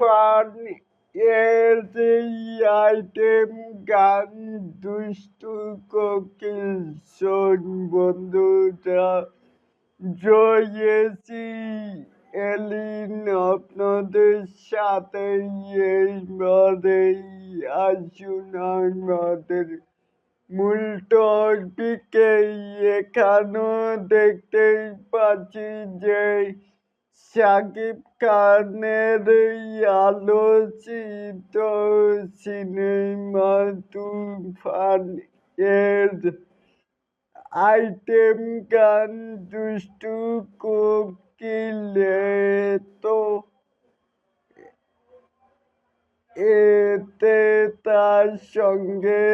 তুফান এর আইটেম গান, দুষ্টু, কোকিল, শোন বন্ধুরা, জয়েছি। এলিন, আপনাদের সাথে এই মদেই আসুন আমাদের মূল টপিকে এখানেও দেখতেই পাচ্ছি যে শাকিব খানের আলোচিত সিনেমা তুফান এর আইটেম গান দুষ্টু কোকিলে তো এতে তার সঙ্গে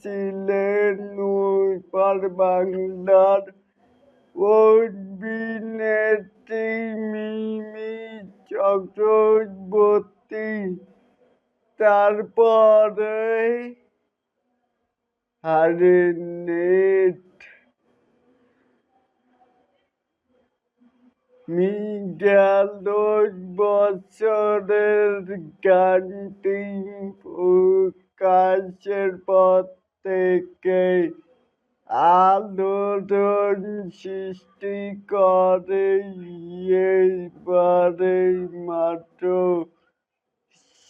ছিলেন নৈপার বাংলার অভিনেত্রী মিমি চক্রবর্তী। তারপরে হারে নেট মি গেল বছরের গানটি প্রকাশের পর থেকে আলোড়ন সৃষ্টি করে এইবারে মাত্র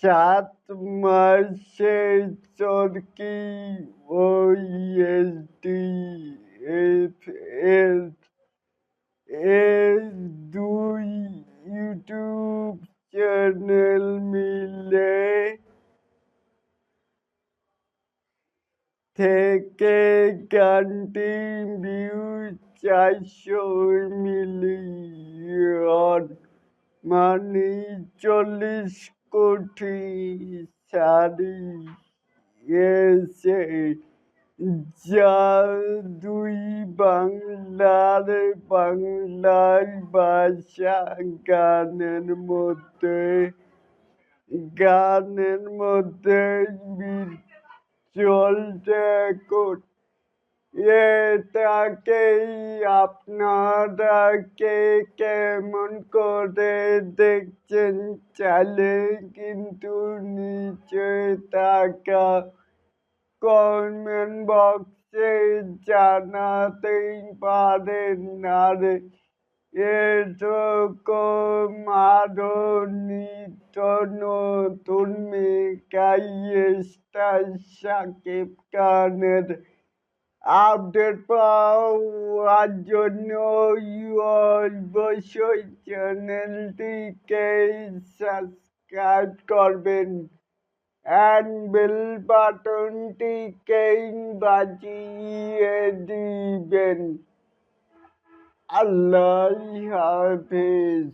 সাত মাসে চরকি এর এই দুই ইউটিউব চ্যানেল মিলে থেকে ভিউ চারশো মিলিয়ন মানে চল্লিশ কোটি এসে যা দুই বাংলার বাংলার ভাষা গানের মধ্যে গানের মধ্যে চলছে এটাকেই আপনারা কে কেমন করে দেখছেন? চালে কিন্তু নিচে থাকা কমেন্ট বক্সে জানাতেই পারেন আর এরকম আরও নিত্য নতুন মেকাই স্টার সাকিব খানের আপডেট পাওয়ার জন্য অবশ্যই চ্যানেলটিকে সাবস্ক্রাইব করবেন। অ্যান্ড বেল বাটনটিকে বাজিয়ে দিবেন। আল্লাহ হাফেজ